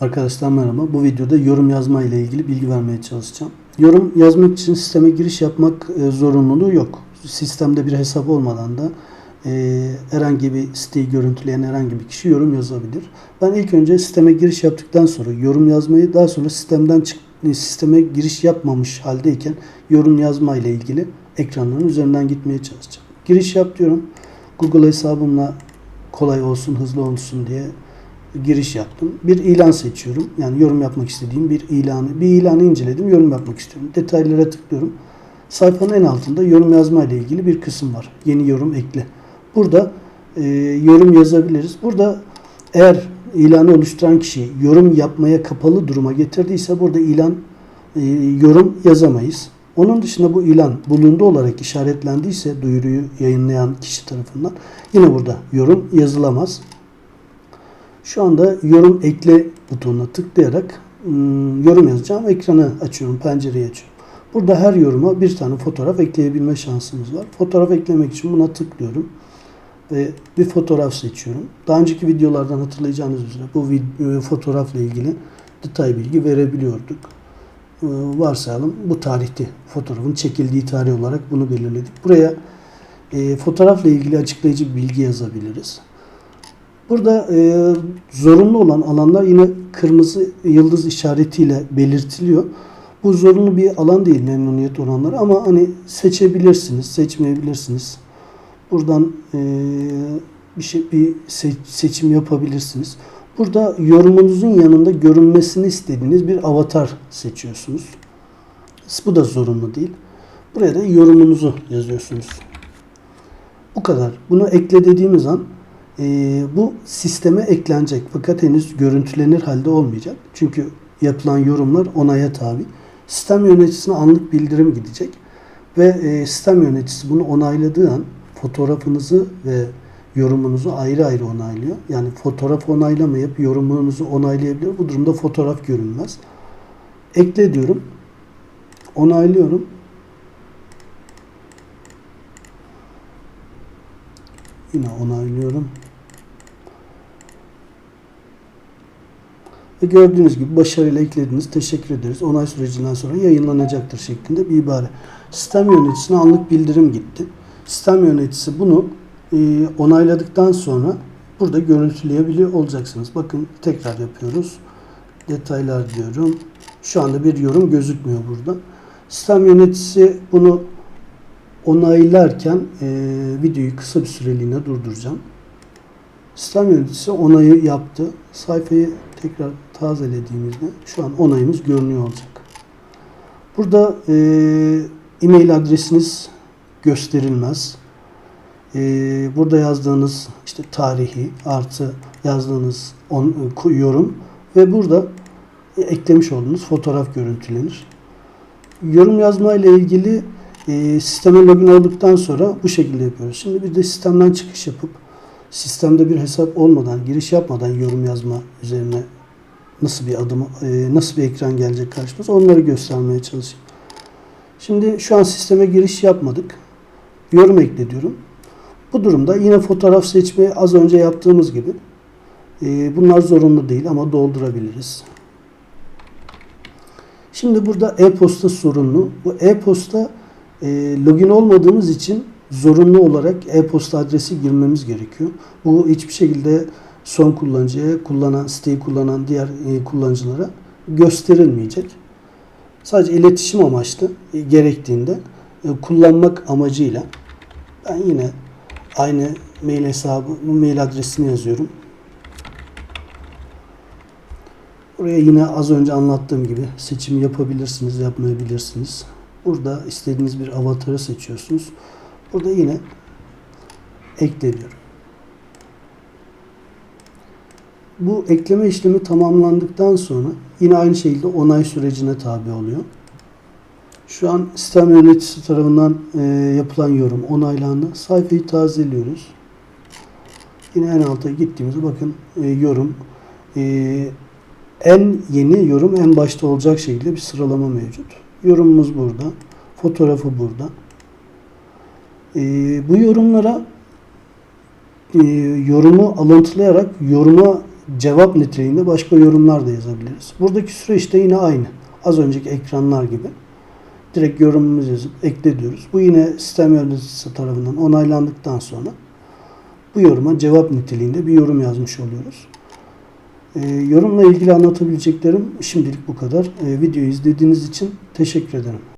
Arkadaşlar merhaba. Bu videoda yorum yazma ile ilgili bilgi vermeye çalışacağım. Yorum yazmak için sisteme giriş yapmak e, zorunluluğu yok. Sistemde bir hesap olmadan da e, herhangi bir siteyi görüntüleyen herhangi bir kişi yorum yazabilir. Ben ilk önce sisteme giriş yaptıktan sonra yorum yazmayı daha sonra sistemden çık sisteme giriş yapmamış haldeyken yorum yazma ile ilgili ekranların üzerinden gitmeye çalışacağım. Giriş yap diyorum. Google hesabımla kolay olsun, hızlı olsun diye giriş yaptım. Bir ilan seçiyorum. Yani yorum yapmak istediğim bir ilanı. Bir ilanı inceledim. Yorum yapmak istiyorum. Detaylara tıklıyorum. Sayfanın en altında yorum yazma ile ilgili bir kısım var. Yeni yorum ekle. Burada e, yorum yazabiliriz. Burada eğer ilanı oluşturan kişi yorum yapmaya kapalı duruma getirdiyse burada ilan e, yorum yazamayız. Onun dışında bu ilan bulundu olarak işaretlendiyse duyuruyu yayınlayan kişi tarafından yine burada yorum yazılamaz. Şu anda yorum ekle butonuna tıklayarak ım, yorum yazacağım. Ekranı açıyorum, pencereyi açıyorum. Burada her yoruma bir tane fotoğraf ekleyebilme şansımız var. Fotoğraf eklemek için buna tıklıyorum. Ve bir fotoğraf seçiyorum. Daha önceki videolardan hatırlayacağınız üzere bu video, fotoğrafla ilgili detay bilgi verebiliyorduk. Ee, varsayalım bu tarihte fotoğrafın çekildiği tarih olarak bunu belirledik. Buraya e, fotoğrafla ilgili açıklayıcı bilgi yazabiliriz. Burada e, zorunlu olan alanlar yine kırmızı yıldız işaretiyle belirtiliyor. Bu zorunlu bir alan değil memnuniyet oranları ama hani seçebilirsiniz, seçmeyebilirsiniz. Buradan e, bir şey bir se- seçim yapabilirsiniz. Burada yorumunuzun yanında görünmesini istediğiniz bir avatar seçiyorsunuz. Bu da zorunlu değil. Buraya da yorumunuzu yazıyorsunuz. Bu kadar. Bunu ekle dediğimiz an e, bu sisteme eklenecek fakat henüz görüntülenir halde olmayacak. Çünkü yapılan yorumlar onaya tabi. Sistem yöneticisine anlık bildirim gidecek ve e, sistem yöneticisi bunu onayladığı an fotoğrafınızı ve yorumunuzu ayrı ayrı onaylıyor. Yani fotoğraf onaylamayıp yorumunuzu onaylayabilir. Bu durumda fotoğraf görünmez. Ekle diyorum. Onaylıyorum. Yine onaylıyorum. Ve gördüğünüz gibi başarıyla eklediniz. Teşekkür ederiz. Onay sürecinden sonra yayınlanacaktır şeklinde bir ibare. Sistem yöneticisine anlık bildirim gitti. Sistem yöneticisi bunu e, onayladıktan sonra burada görüntüleyebiliyor olacaksınız. Bakın tekrar yapıyoruz. Detaylar diyorum. Şu anda bir yorum gözükmüyor burada. Sistem yöneticisi bunu onaylarken e, videoyu kısa bir süreliğine durduracağım. Sistem yöneticisi onayı yaptı. Sayfayı tekrar tazelediğimizde şu an onayımız görünüyor olacak. Burada e, e-mail adresiniz gösterilmez. E, burada yazdığınız işte tarihi artı yazdığınız on, yorum ve burada eklemiş olduğunuz fotoğraf görüntülenir. Yorum yazma ile ilgili e, sisteme login olduktan sonra bu şekilde yapıyoruz. Şimdi bir de sistemden çıkış yapıp sistemde bir hesap olmadan, giriş yapmadan yorum yazma üzerine nasıl bir adım, e, nasıl bir ekran gelecek karşımıza onları göstermeye çalışayım. Şimdi şu an sisteme giriş yapmadık. Yorum ekle diyorum. Bu durumda yine fotoğraf seçmeyi az önce yaptığımız gibi e, bunlar zorunlu değil ama doldurabiliriz. Şimdi burada e-posta sorunlu. Bu e-posta e, login olmadığımız için zorunlu olarak e-posta adresi girmemiz gerekiyor. Bu hiçbir şekilde son kullanıcıya, kullanan siteyi kullanan diğer e, kullanıcılara gösterilmeyecek. Sadece iletişim amaçlı e, gerektiğinde e, kullanmak amacıyla ben yine aynı mail hesabı, mail adresini yazıyorum. Buraya yine az önce anlattığım gibi seçim yapabilirsiniz, yapmayabilirsiniz. Burada istediğiniz bir avatarı seçiyorsunuz. Burada yine ekle diyorum. Bu ekleme işlemi tamamlandıktan sonra yine aynı şekilde onay sürecine tabi oluyor. Şu an sistem yöneticisi tarafından e, yapılan yorum onaylandı. Sayfayı tazeliyoruz. Yine en alta gittiğimizde bakın e, yorum e, en yeni yorum en başta olacak şekilde bir sıralama mevcut. Yorumumuz burada. Fotoğrafı burada. E, bu yorumlara e, yorumu alıntılayarak yoruma cevap niteliğinde başka yorumlar da yazabiliriz. Buradaki süreç de yine aynı. Az önceki ekranlar gibi. Direkt yorumumuzu yazıp ekle diyoruz. Bu yine sistem yöneticisi tarafından onaylandıktan sonra bu yoruma cevap niteliğinde bir yorum yazmış oluyoruz. Ee, yorumla ilgili anlatabileceklerim şimdilik bu kadar. Ee, videoyu izlediğiniz için teşekkür ederim.